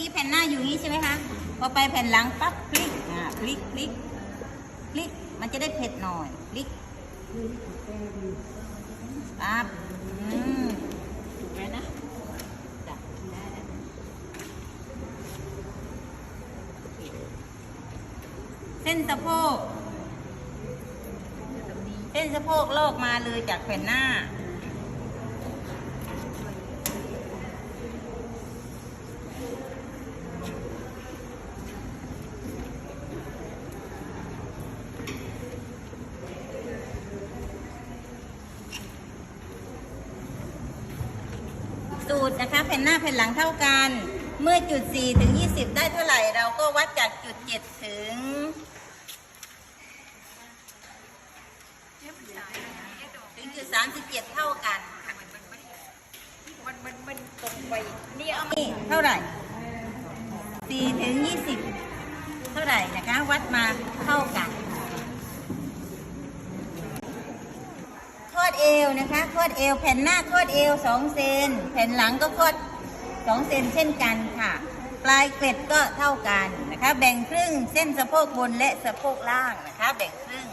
กี้แผ่นหน้าอยู่นี้ใช่ไหมคะพอไปแผ่นหลังปั๊บพลิกอ่าพลิกพลิกพลิกมันจะได้เผ็ดหน่อยพลิกปั๊บอืมถูกแล้นะจ้ะได้แล้วเส้นสะโพกเส้นสะโพกลอกมาเลยจากแผ่นหน้า นะคะ แผ่นหน้าแผ่นหลังเท่ากัน เมื่อจุด 4 ถึง 20 ได้เท่าไหร่ เราก็วัดจากจุด 7 ถึง ถึงจุด 37 เท่ากันมันมันมันตรงไปเนี่ยนี่เท่าไหร่ 4 ถึง 20 เท่าไหร่นะคะ วัดมาเท่ากันคอด เอวนะคะคอดเอว แผ่นหน้าคอดเอว2เซนแผ่นหลังก็คอด2เซนเช่นกันค่ะ ปลายเกล็ดก็เท่ากันนะคะ แบ่งครึ่งเส้นสะโพกบนและสะโพกล่างนะคะ แบ่งครึ่ง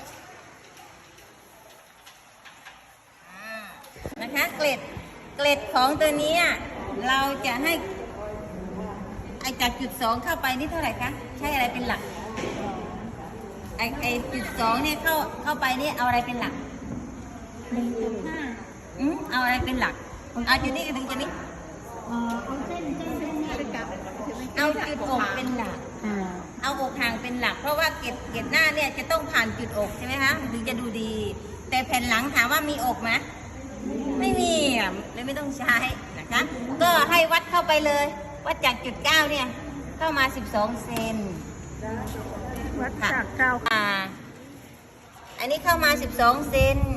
นะคะเกล็ดเกล็ดของตัวนี้เราจะให้ไอจากจุดสองเข้าไปนี่เท่าไหร่คะใช้อะไรเป็นหลักไอไอจุดสองเนี่ยเข้าเข้าไปนี่เอาอะไรเป็นหลัก หนึ่งจุดห้าอืมเอาอะไรเป็นหลักเอาจุดนี้ถึงจุดนี้เอ่อเอาเส้นเส้นเส้นเนี่ยไปกับเอาจุดอกเป็นหลัก อ่า เอาอกห่างเป็นหลัก เพราะว่าเกล็ดเกล็ดหน้าเนี่ยจะต้องผ่านจุดอกใช่ไหมคะถึงจะดูดี แต่แผ่นหลังถามว่ามีอกไหมไม่มีอะเลยไม่ต้องใช้นะคะ ก็ให้วัดเข้าไปเลย วัดจากจุดเก้าเนี่ยเข้ามา 12 เซน วัดจากเก้า อ่า อันนี้เข้ามา 12 เซนนี่น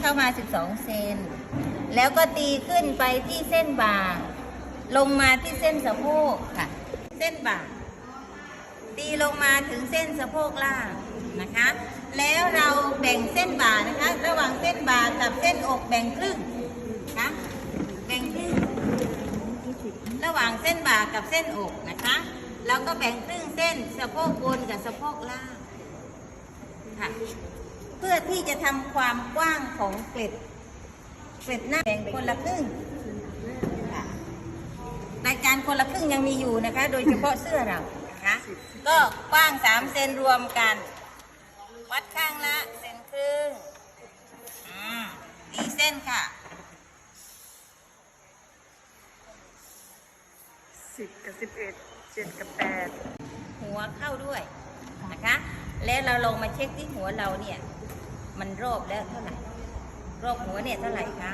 เข้ามา 12 เซน แล้วก็ตีขึ้นไปที่เส้นบ่า ลงมาที่เส้นสะโพกค่ะ เส้นบ่า ตีลงมาถึงเส้นสะโพกล่างนะคะ แล้วเราแบ่งเส้นบ่านะคะ ระหว่างเส้นบ่ากับเส้นอกแบ่งครึ่งนะคะแบ่งครึ่ง ระหว่างเส้นบ่ากับเส้นอกนะคะ แล้วก็แบ่งครึ่งเส้นสะโพกบนกับสะโพกล่างค่ะ เพื่อที่จะทำความกว้างของเกล็ด เกล็ดหน้าแบ่งคนละครึ่งค่ะรายการคนละครึ่งยังมีอยู่นะคะ โดยเฉพาะเสื้อเรานะคะก็กว้าง3เซนรวมกัน วัดข้างละเซนครึ่งอืมตีเส้นค่ะสิบกับสิบเอ็ดเจ็ดกับแปดหัวเข้าด้วยนะคะ แล้วเราลองมาเช็คที่หัวเราเนี่ย มันรอบแล้วเท่าไหร่ รอบหัวเนี่ยเท่าไหร่คะ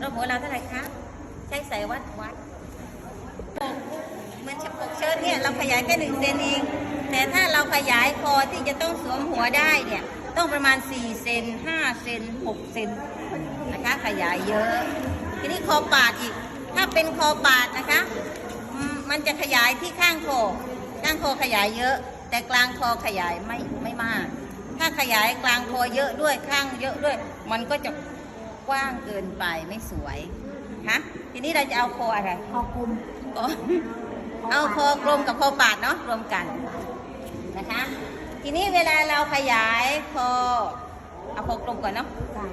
รอบหัวเราเท่าไหร่คะ ใช้สายวัดวัดเหมือนปกเชิ้ตเนี่ยเราขยายแค่หนึ่งเซนเอง แต่ถ้าเราขยายคอที่จะต้องสวมหัวได้เนี่ย ต้องประมาณ4เซน5เซน6เซนนะคะ ขยายเยอะ ทีนี้คอปาดอีก ถ้าเป็นคอปาดนะคะมมันจะขยายที่ข้างคอ ข้างคอขยายเยอะ แต่กลางคอขยายไม่ไม่มาก ถ้าขยายกลางคอเยอะด้วยข้างเยอะด้วย มันก็จะกว้างเกินไปไม่สวยนะคะทีนี้เราจะเอาคออะไรคอกลมคอเอาคอกลมกับคอปาดเนาะรวมกันนะคะ ทีนี้เวลาเราขยายคอเอาคอกลมก่อนเนาะจ้ะ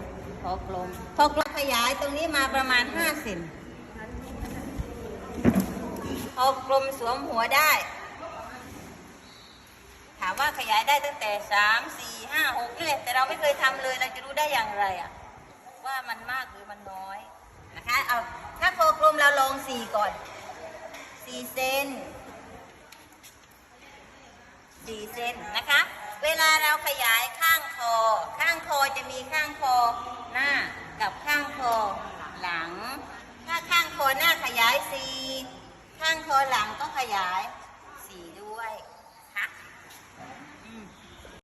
คอกลมคอกลมขยายตรงนี้มาประมาณ5เซนคอกลมสวมหัวได้ ถามว่าขยายได้ตั้งแต่สามสี่ห้าหกนี่แหละแต่เราไม่เคยทำเลยเราจะรู้ได้อย่างไรอะว่ามันมากหรือมันน้อยนะคะเอาถ้าโคกลมเราลองสี่ก่อนสี่เซนสี่เซนนะคะ เวลาเราขยายข้างคอ ข้างคอจะมีข้างคอหน้ากับข้างคอหลัง ถ้าข้างคอหน้าขยายสี่ข้างคอหลังก็ขยาย